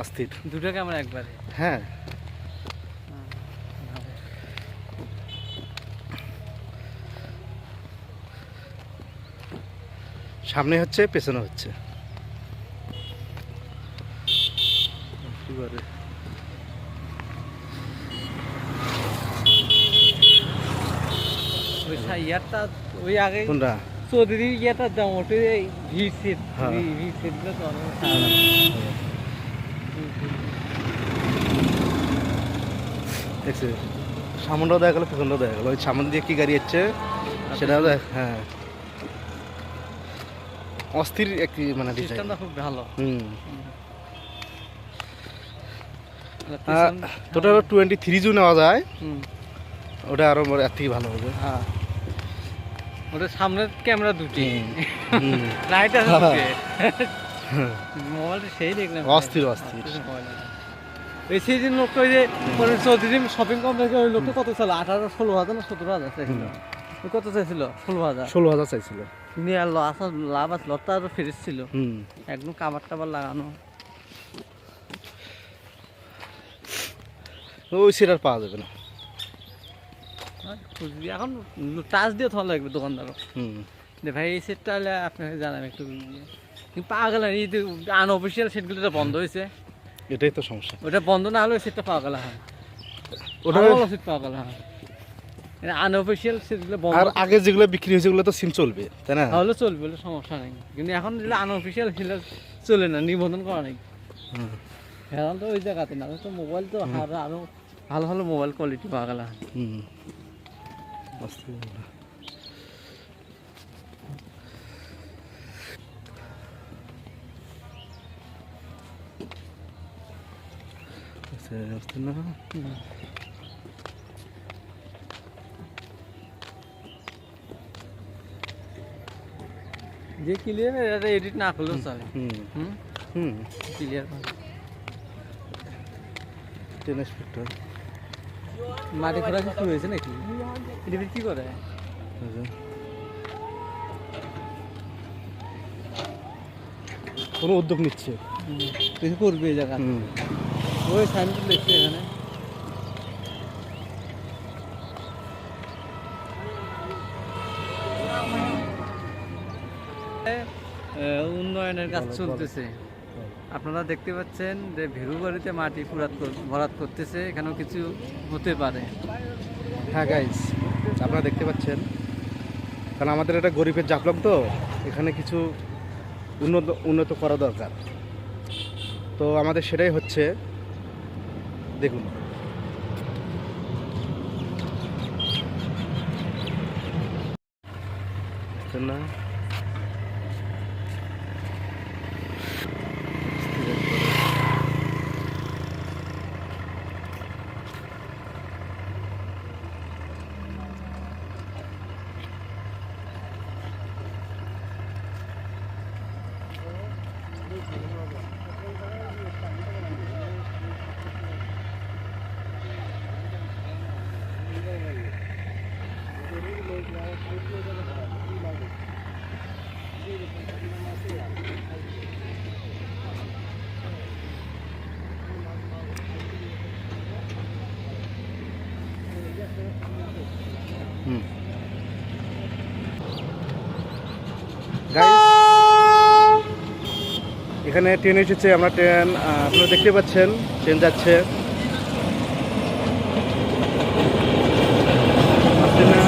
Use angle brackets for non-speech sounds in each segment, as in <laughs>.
অস্থির। দুটো ক্যামেরা একবারে? হ্যাঁ। সামনে হচ্ছে পেছনে হচ্ছে। ওই ইয়ারটা ওই আগে কোনটা? চৌধুরী ইয়ারটার দাম ওটা ভি সেট হ্যাঁ। ভি সেটগুলো তো অনেক। দেখছি। সামনটাও দেখা গেলো পেছনটাও দেখা গেলো। ওই সামনে দিয়ে কি গাড়ি যাচ্ছে সেটাও দেখ- হ্যাঁ। অস্থির একটি মানে সিস্টেমটা খুব ভালো। হুম। তোটা টোয়েন্টি থ্রি জু নেওয়া যায়। ওটা আরও এর থেকে ভালো হবে। হ্যাঁ। ওটা সামনের ক্যামেরা দুটি। লাইট <laughs> আছে হ্যাঁ। দুটি মোবাইলটা সেই দেখলাম। অস্থির, অস্থির। এই লোকটা ওই যে মানে চৌধুরী শপিং কমপ্লেক্সে ওই লোকটা কত আঠারো ষোলো হাজার না সতেরো হাজার চাইছিল? কত চাইছিল? ষোলো হাজার। ষোলো হাজার চাইছিল। নিয়ে আর লস লাভ আছে লসটা আরও ফ্রেশ ছিল। একদম কাবার টাবার লাগানো। ওই পাওয়া যাবে না। খুঁজবি এখন টাচ দিয়ে থাকা লাগবে দোকানদারও। হুম। ভাই এই সেটটা হলে আপনাকে জানাম একটু। কিন্তু পাওয়া গেল না এই আনঅফিসিয়াল সেটগুলো তো বন্ধ হয়েছে এটাই তো সমস্যা। ওটা বন্ধ না হলে সেটটা পাওয়া গেল হ্যাঁ। ওটা ভালো সেট পাওয়া গেল হ্যাঁ আনঅফিসিয়াল সেটগুলো বন্ধ আর আগে যেগুলো বিক্রি হয়েছে ওগুলো তো সিম চলবে তাই না? তাহলে চলবে বলে সমস্যা নেই। কিন্তু এখন যেগুলো আনঅফিসিয়াল সেগুলো চলে না নিবন্ধন করা নেই। এখন তো ওই জায়গাতে না তো মোবাইল তো আরও ভালো ভালো মোবাইল কোয়ালিটি পাওয়া গেল হুম অস্থির ব্যাপার। আচ্ছা, অস্থির না? যে ক্লিয়ার এটা এডিট না করলেও চলে হুম হুম হুম ক্লিয়ার টেন স্পিডটা মাটি কি শুরু হয়েছে নাকি এটা কি করে কোনো উদ্যোগ নিচ্ছে কিছু করবে এই জায়গা ওই সাইনবোর্ড লিখছে এখানে। উন্নয়নের কাজ চলতেছে। আপনারা দেখতে পাচ্ছেন যে ভেরু বাড়িতে মাটি ফুরাত কর- ভরাট করতেছে এখানেও কিছু হতে পারে। হ্যাঁ গাইস আপনারা দেখতে পাচ্ছেন। কারণ আমাদের এটা গরিবের জাপলক তো এখানে কিছু উন্নত উন্নত করা দরকার। তো আমাদের সেটাই হচ্ছে দেখুন। না। এখানে ট্রেন এসেছে আমরা ট্রেন আপনারা দেখতে পাচ্ছেন ট্রেন যাচ্ছে আসছে না?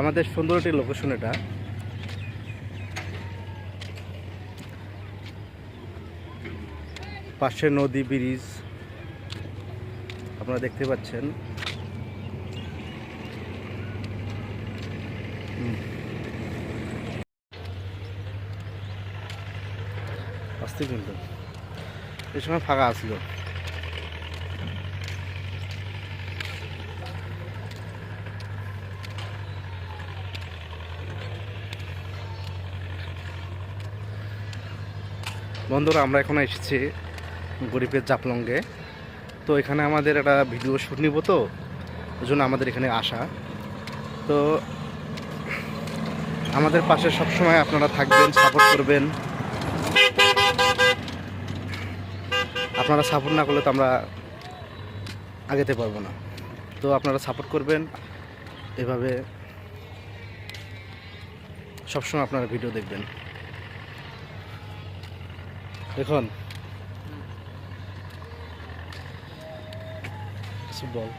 আমাদের সুন্দর একটি লোকেশন এটা। পাশে নদী, ব্রিজ, আপনারা দেখতে পাচ্ছেন। আসতে কিন্তু এই সময় ফাঁকা আসলো বন্ধুরা, আমরা এখন এসেছি গরিবের জাপলঙ্গে তো এখানে আমাদের একটা ভিডিও শ্যুট নিব তো, ওই জন্য আমাদের এখানে আসা। তো আমাদের পাশে সবসময় আপনারা থাকবেন সাপোর্ট করবেন। আপনারা সাপোর্ট না করলে তো আমরা আগাতে পারব না। তো আপনারা সাপোর্ট করবেন, এভাবে সবসময় আপনারা ভিডিও দেখবেন। দেখুন। কিছু বল।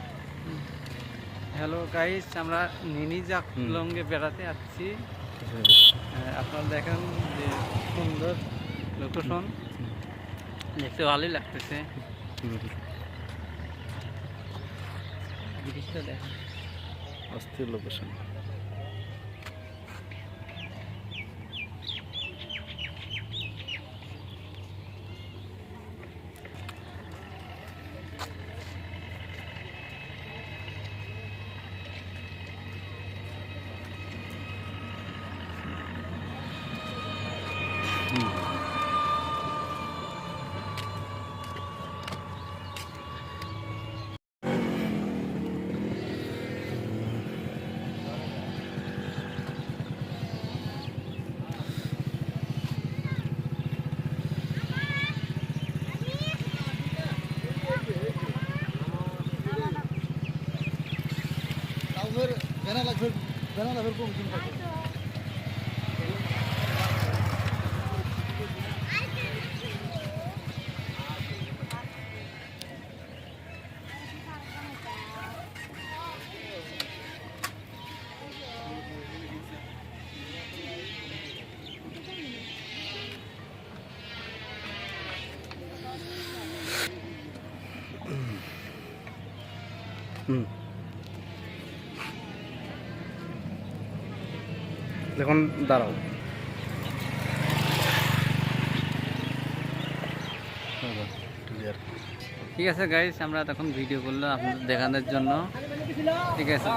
হ্যালো গাইস আমরা নিনি জাকলঙ্গে বেড়াতে আসছি। আহ, আপনারা দেখেন যে সুন্দর লোকেশন দেখতে ভালোই লাগতেছে। জিনিসটা দেখেন। অস্থির location Genel olarak ben alakır ben. দেখুন দাঁড়াও। ঠিক আছে গাইস আমরা তখন ভিডিও করলাম আপনাদের দেখানোর জন্য। ঠিক আছে?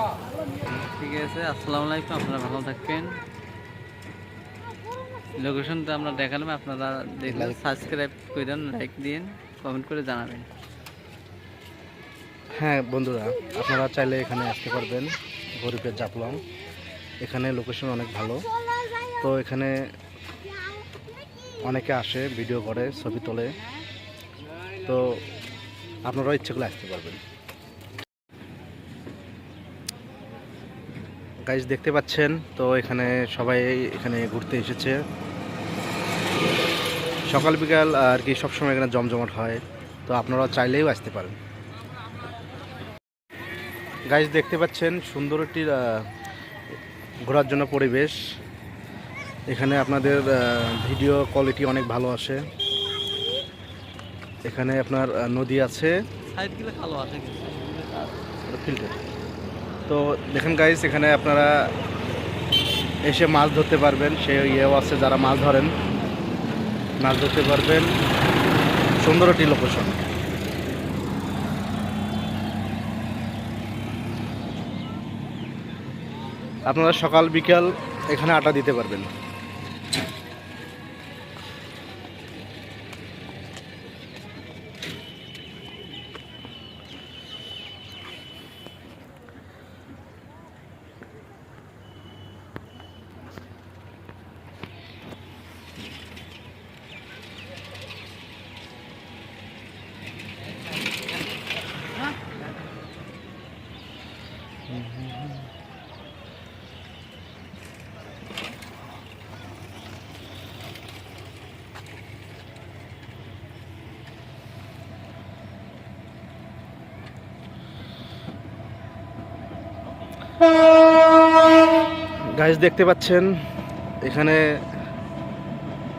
ঠিক আছে আসসালামু আলাইকুম আপনারা ভালো থাকবেন। লোকেশনটা আমরা দেখালাম আপনারা দেখলে Like. সাবস্ক্রাইব করেন লাইক দিন কমেন্ট করে জানাবেন। হ্যাঁ বন্ধুরা, আপনারা চাইলে এখানে আসতে পারবেন, গরিবের জাপলং এখানে লোকেশন অনেক ভালো। তো এখানে অনেকে আসে ভিডিও করে, ছবি তোলে। তো আপনারাও ইচ্ছে করলে আসতে পারবেন। গাইজ দেখতে পাচ্ছেন? তো এখানে সবাই এখানে ঘুরতে এসেছে। সকাল বিকাল আর কি সবসময় এখানে জমজমাট হয়। তো আপনারা চাইলেও আসতে পারেন। গাইজ দেখতে পাচ্ছেন সুন্দর একটি ঘোরার জন্য পরিবেশ। এখানে আপনাদের ভিডিও কোয়ালিটি অনেক ভালো আসে। এখানে আপনার নদী আছে। ফিল্টার তো দেখেন গাইজ এখানে আপনারা এসে মাছ ধরতে পারবেন। সে ইয়েও আছে যারা মাছ ধরেন। মাছ ধরতে পারবেন। সুন্দর একটি লোকেশন আপনারা সকাল বিকাল এখানে আটা দিতে পারবেন। গাইজ দেখতে পাচ্ছেন, এখানে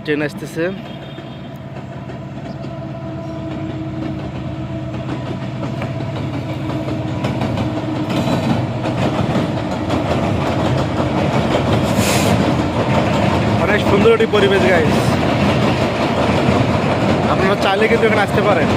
ট্রেন আসতেছে। অনেক সুন্দর একটি পরিবেশ গাইজ আপনারা চাইলে কিন্তু এখানে আসতে পারেন।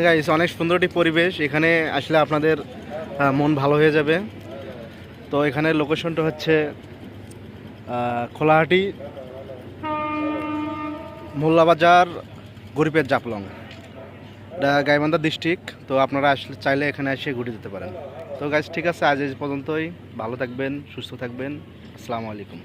হ্যাঁ গাইস অনেক সুন্দর একটি পরিবেশ। এখানে আসলে আপনাদের মন ভালো হয়ে যাবে। তো এখানে লোকেশনটা হচ্ছে খোলাহাটি মোল্লাবাজার গরিবের জাপলং এটা গাইবান্ধা ডিস্ট্রিক্ট তো আপনারা আসলে চাইলে এখানে এসে ঘুরে যেতে পারেন। তো গাইস ঠিক আছে, আজ এই পর্যন্তই। ভালো থাকবেন, সুস্থ থাকবেন। আসসালামু আলাইকুম।